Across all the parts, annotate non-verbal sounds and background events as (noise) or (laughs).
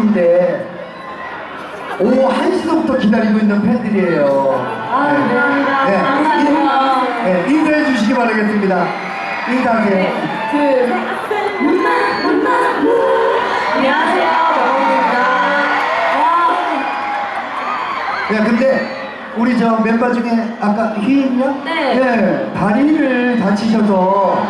추운데 오후 1시부터 기다리고 있는 팬들이에요. 아, 네. 감사합니다. 인- 네, 인사해 주시기 바라겠습니다. 인사하세요. 네, 그 문나 문나 안녕하세요. 와, 야, 근데 우리 저 멤버 중에 아까 휘인이요? 네. 다리를 다치셔서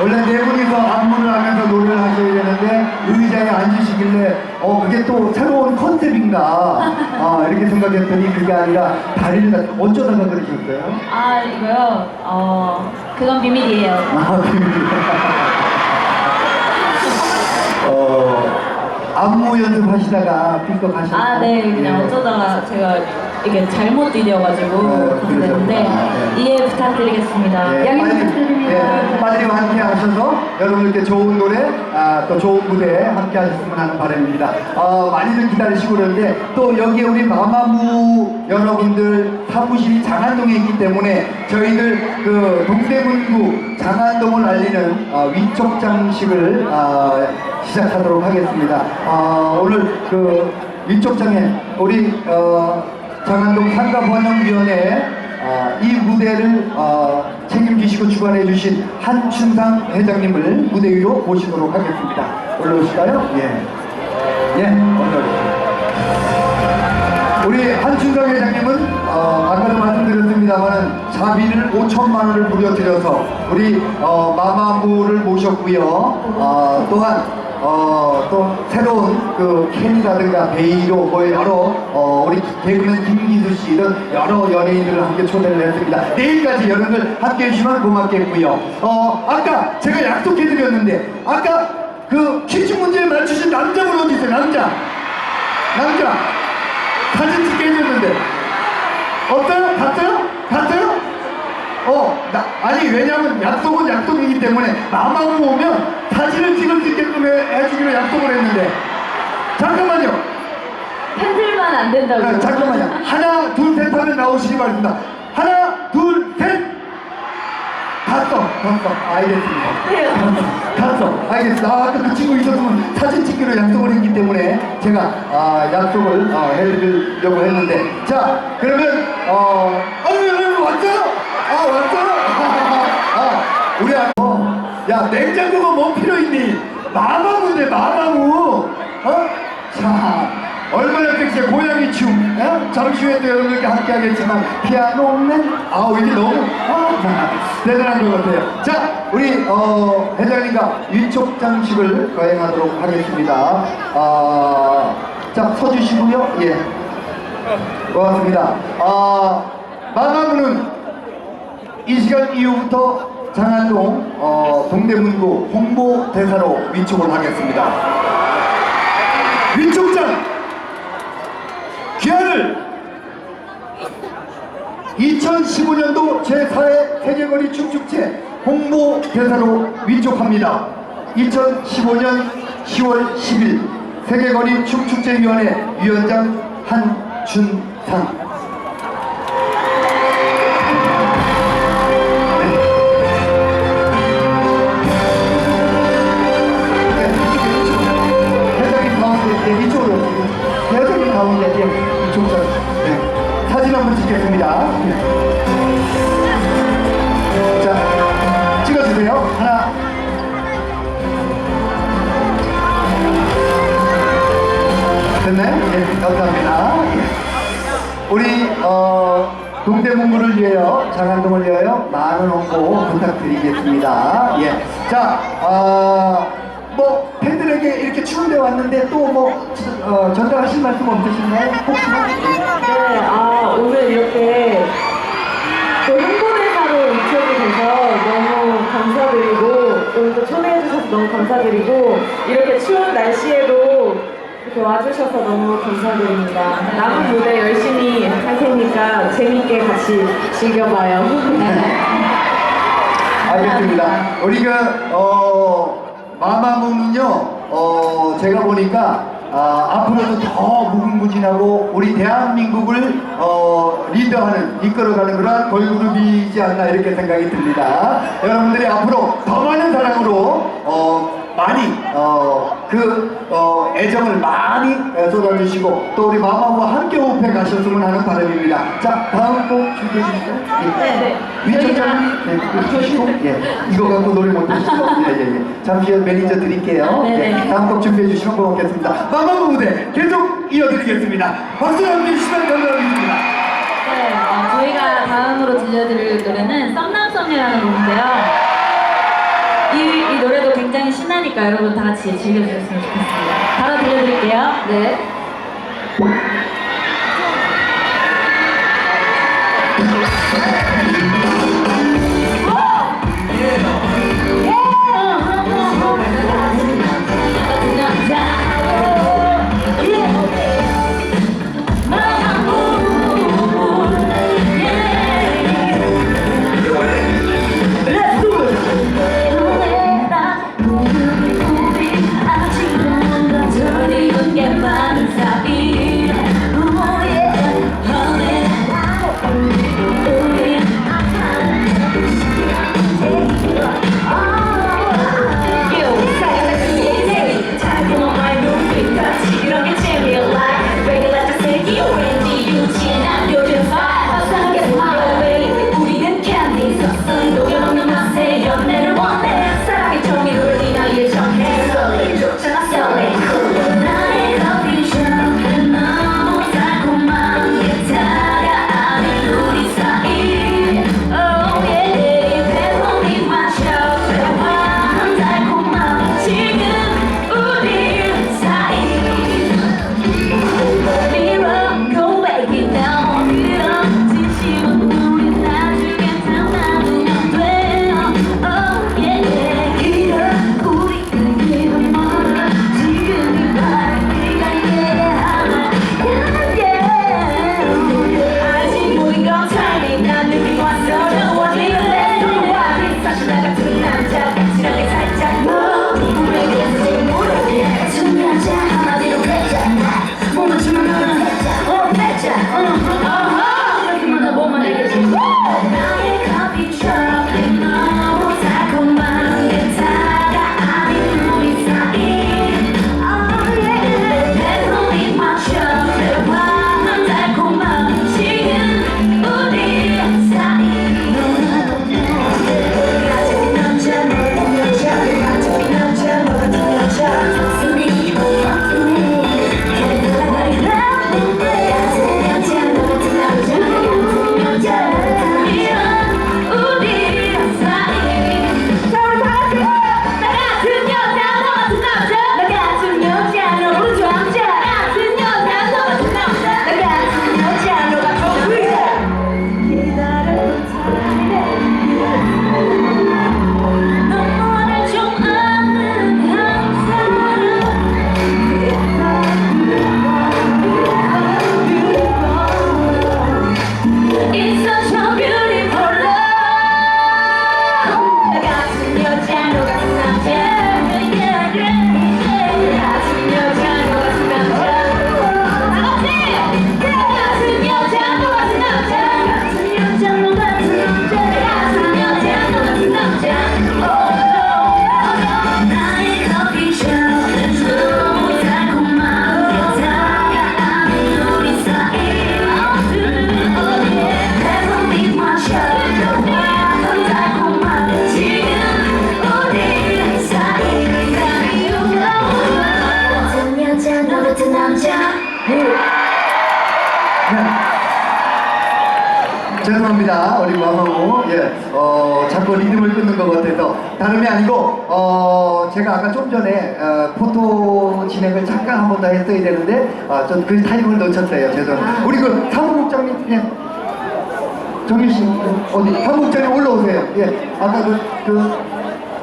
원래 네 분이서 안무를 하면서 노래를 하셔야 되는데 의자에 앉으시길래 어 그게 또 새로운 컨셉인가 아 이렇게 생각했더니 그게 아니라 다리를 다 어쩌다가 그러셨어요? 아 이거요. 어, 그건 비밀이에요. 아 비밀이야. 어 안무 연습하시다가 삐걱 하셨나요? 아, 네, 그냥 예. 어쩌다가 제가 이게 잘못 디뎌가지고 네, 그렇게 됐는데 그러셨구나. 네. 이해 부탁드리겠습니다. 예, 양해 빨리, 부탁드립니다. 예, 빨리 함께 하셔서 여러분들께 좋은 노래, 아, 또 좋은 무대 함께 하셨으면 하는 바람입니다. 어, 많이들 기다리시고 그러는데 또 여기 우리 마마무 여러분들 사무실이 장안동에 있기 때문에 저희들 그 동대문구 장안동을 알리는 어, 위촉 장식을 아, 시작하도록 하겠습니다. 어, 오늘 그 위촉장에 우리 어, 장안동 상가번영위원회 어, 이 무대를 어, 책임지시고 주관해 주신 한춘상 회장님을 무대 위로 모시도록 하겠습니다. 올라오실까요? 예. 예, 올라오십시오. 우리 한춘상 회장님은 어, 아까도 말씀드렸습니다만 자비를 5천만 원을 부려드려서 우리 어, 마마무를 모셨고요. 어, 또한 어, 또 새로운 그 캔이라든가 베이로 뭐 여러 어, 우리 개그맨 김기수 씨 이런 여러 연예인들을 함께 초대를 했습니다. 내일까지 여러분들 함께 해주시면 고맙겠고요. 어, 아까 제가 약속해드렸는데 아까 그 퀴즈 문제에 맞추신 남자분 어디 있어요? 남자. 남자. 사진 찍게 해줬는데 어때요? 갔어요? 갔어요? 어, 나, 아니 왜냐면 약속은 약속이기 때문에 나만 오면 사진을 찍을 수 있게끔 해, 해주기로 약속을 했는데 잠깐만요 팬들만 안 된다고. 아, 잠깐만요 하나 둘셋 하면 나오시기 바랍니다 하나 둘셋 갔어 갔어 알겠습니다 갔어 알겠습니다 아, 아까 그 친구 있었으면 사진 찍기로 약속을 했기 때문에 제가 아, 약속을 어, 해드리려고 했는데 자 그러면 어아 왔어요 아 우리 아, 어, 야 냉장고가 뭐 필요 있니? 마마무인데 마마무 어 자 얼마나 섹시해 고양이 춤 어? 잠시 후에도 여러분들께 함께 하겠지만 피아노맨 아우 이게 너무 아, 대단한 것 같아요. 자 우리 어, 회장님과 위촉 장식을 거행하도록 하겠습니다. 아, 자 서주시고요. 예. 고맙습니다. 아, 마마무는 이 시간 이후부터 장안동 어, 동대문구 홍보대사로 위촉을 하겠습니다. 위촉장! 귀하를 2015년도 제4회 세계거리 춤축제 홍보대사로 위촉합니다. 2015년 10월 10일 세계거리 춤축제위원회 위원장 한준상 됐나요? 예, 감사합니다 예. 우리 어, 동대문구를 위하여 장안동을 위하여 많은 홍보 부탁드리겠습니다. 예. 자, 어, 뭐 팬들에게 이렇게 추운데 왔는데 또뭐 어, 전달하실 말씀 없으신가요? 혹시나? 네, 아 오늘 이렇게 또 홍보대사로 위촉이 돼서 너무 감사드리고 오늘 또 초대해주셔서 너무 감사드리고 이렇게 추운 날씨에도 이렇게 와주셔서 너무 감사드립니다. 남은 무대 열심히 할 테니까 재밌게 같이 즐겨봐요. 알겠습니다. 우리가 어, 마마무는요, 어, 제가 보니까 아, 앞으로도 더 무궁무진하고 우리 대한민국을 어, 리드하는 이끌어가는 그러한 걸그룹이지 않나 이렇게 생각이 듭니다. 여러분들이 앞으로 더 많은 사랑으로 어, 많이 어, 그 어, 애정을 많이 어, 쏟아주시고 또 우리 마마와 함께 호흡해 가셨으면 하는 바람입니다. 자 다음 곡 준비해 주시죠. 예. 네. 위쪽장 네, 주시고 예. 이거 갖고 노래 못 부르시죠? 예 예 예. 잠시 후에 매니저 드릴게요. 네, 예. 네. 다음 곡 준비해 주시면 고맙겠습니다. 마마무 무대 계속 이어드리겠습니다. 박수 한번 주시면 감사하겠습니다. 네, 어, 저희가 다음으로 들려드릴 노래는 썸남썸이라는 곡인데요. 굉장히 신나니까 여러분 다 같이 즐겨주셨으면 좋겠습니다. 바로 들려드릴게요. 네. (laughs) 다름이 아니고, 어, 제가 아까 좀 전에, 어, 포토 진행을 잠깐 한 번 더 했어야 되는데, 아, 좀그 타이밍을 놓쳤어요. 죄송합니다. 우리 그 사무국장님, 예. 정규 씨, 어디, 사무국장님 올라오세요. 예. 아까 그, 그,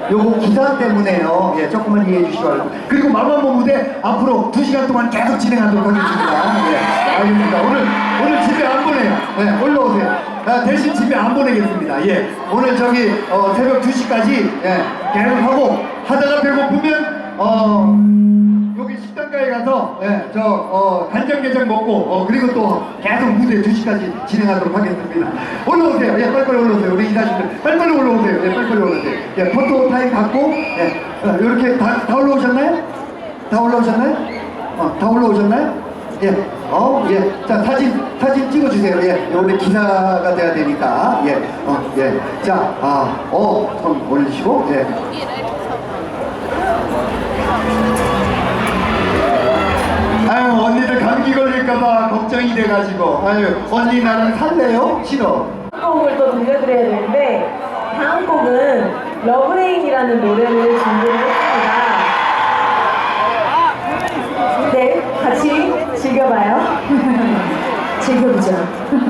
요거 기사 때문에요. 예, 조금만 이해해 주시기 바랍니다. 그리고 마마무 무대 앞으로 두 시간 동안 계속 진행하도록 하겠습니다. 예, 알겠습니다. 오늘, 오늘 집에 안 보내요. 예, 올라오세요. 아, 대신 집에 안 보내겠습니다. 예, 오늘 저기, 어, 새벽 2시까지, 예, 계속 하고, 하다가 배고프면, 어, 여기 식당까지 창가에 가서 예, 저 어, 간장게장 먹고 어, 그리고 또 계속 무대 2시까지 진행하도록 하겠습니다. 올라오세요. 예, 빨리빨리 올라오세요. 우리 이사님들 빨리빨리 올라오세요. 예, 빨리빨리 올라오세요. 예, 포토 타임 갖고 예, 어, 이렇게 다, 다 올라오셨나요? 다 올라오셨나요? 어, 다 올라오셨나요? 예, 어, 예. 자, 사진, 사진 찍어주세요. 예, 요번에 기사가 돼야 되니까. 예, 어, 예. 자, 아, 어, 손 올리시고, 예. 아유, 언니들 감기 걸릴까봐 걱정이 돼가지고. 아유, 언니 나랑 살래요? 싫어. 곡을 또 들려드려야 되는데 다음 곡은 러브레인이라는 노래를 준비를 했습니다. 네, 같이 즐겨봐요. (laughs) 즐겨보죠.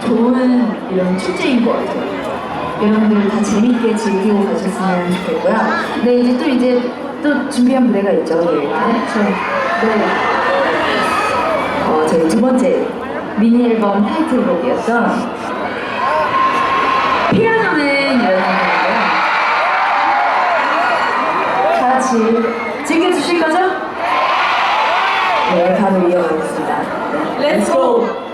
좋은 이런 축제인 것 같아요. 여러분들 다 재밌게 즐기고 가셨으면 좋겠고요. 네, 이제 또 이제 또 준비한 무대가 있죠. 예. 네, 그렇죠. 네. 어, 저희 두 번째 미니 앨범 타이틀곡이었던 피아노는 여러분인데요. 다 같이 즐겨주실 거죠? 네, 바로 이어가겠습니다. 네, 렛츠고!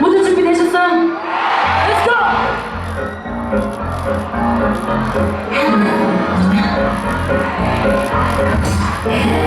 모두 준비되셨어? Let's go! Yeah.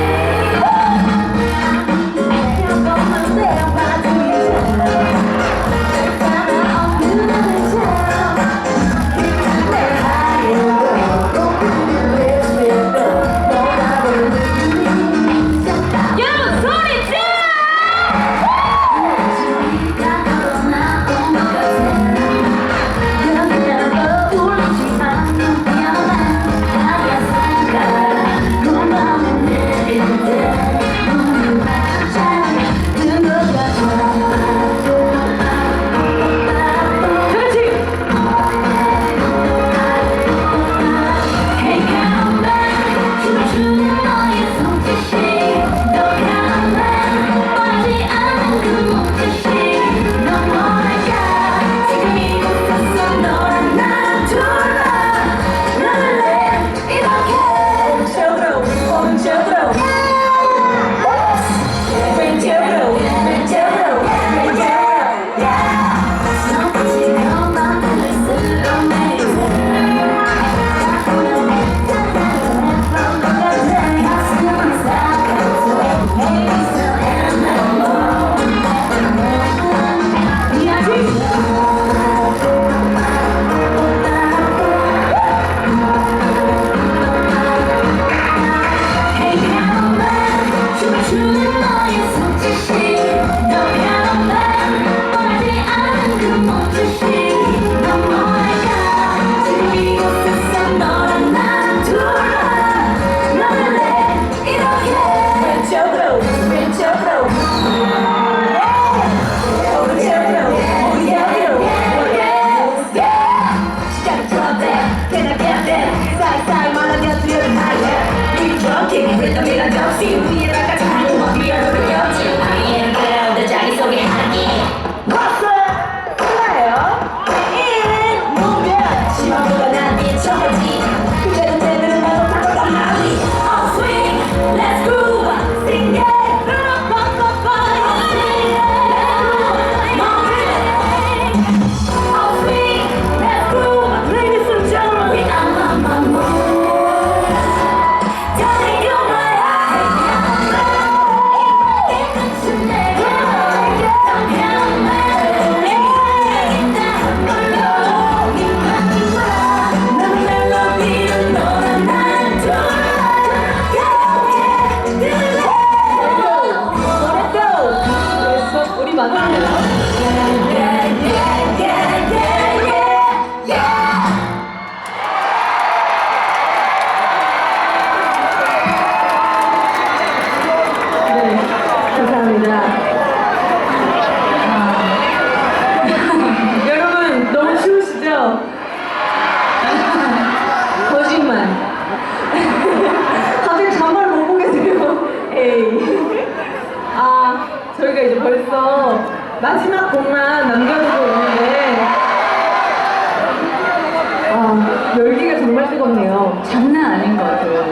장난 아닌 것 같아요.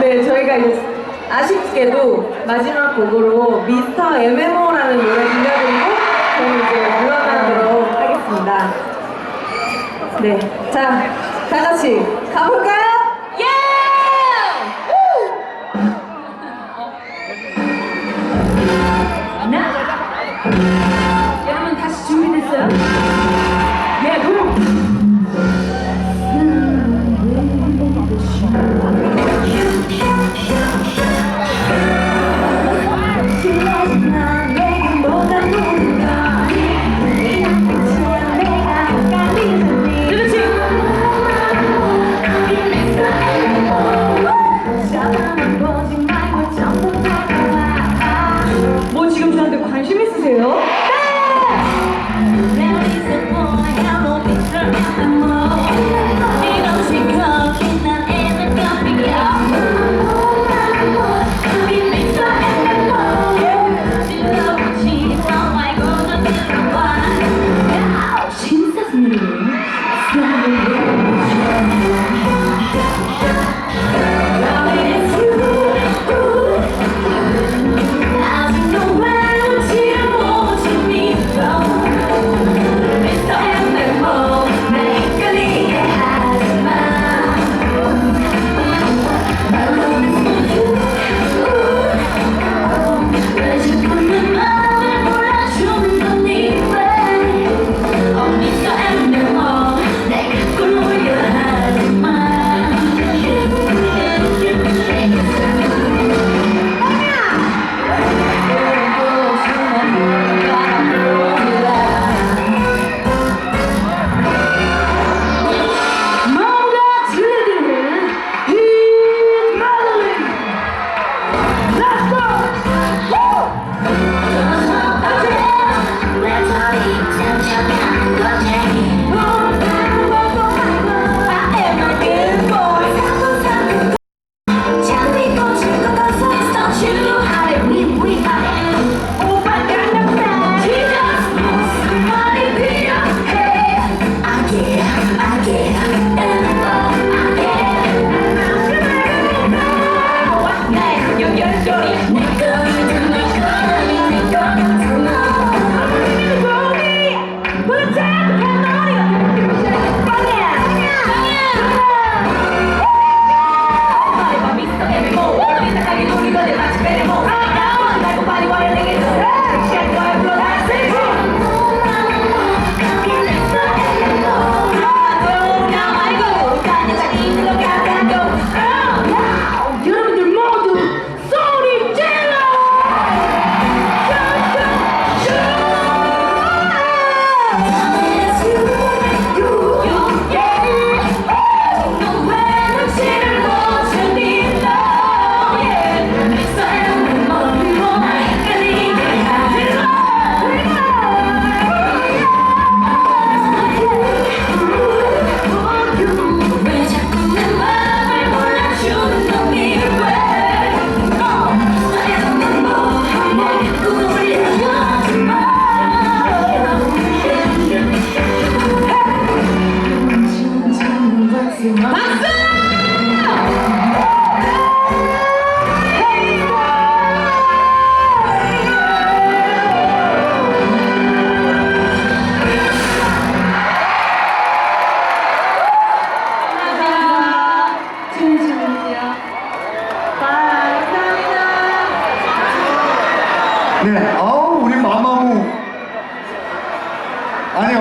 네, 저희가 이제 아쉽게도 마지막 곡으로 미스터 MMO라는 노래 들려드리고 저희 이제 물러나도록 하겠습니다. 네, 자, 다 같이 가볼까요? 예! 여러분 네, 다시 준비됐어요?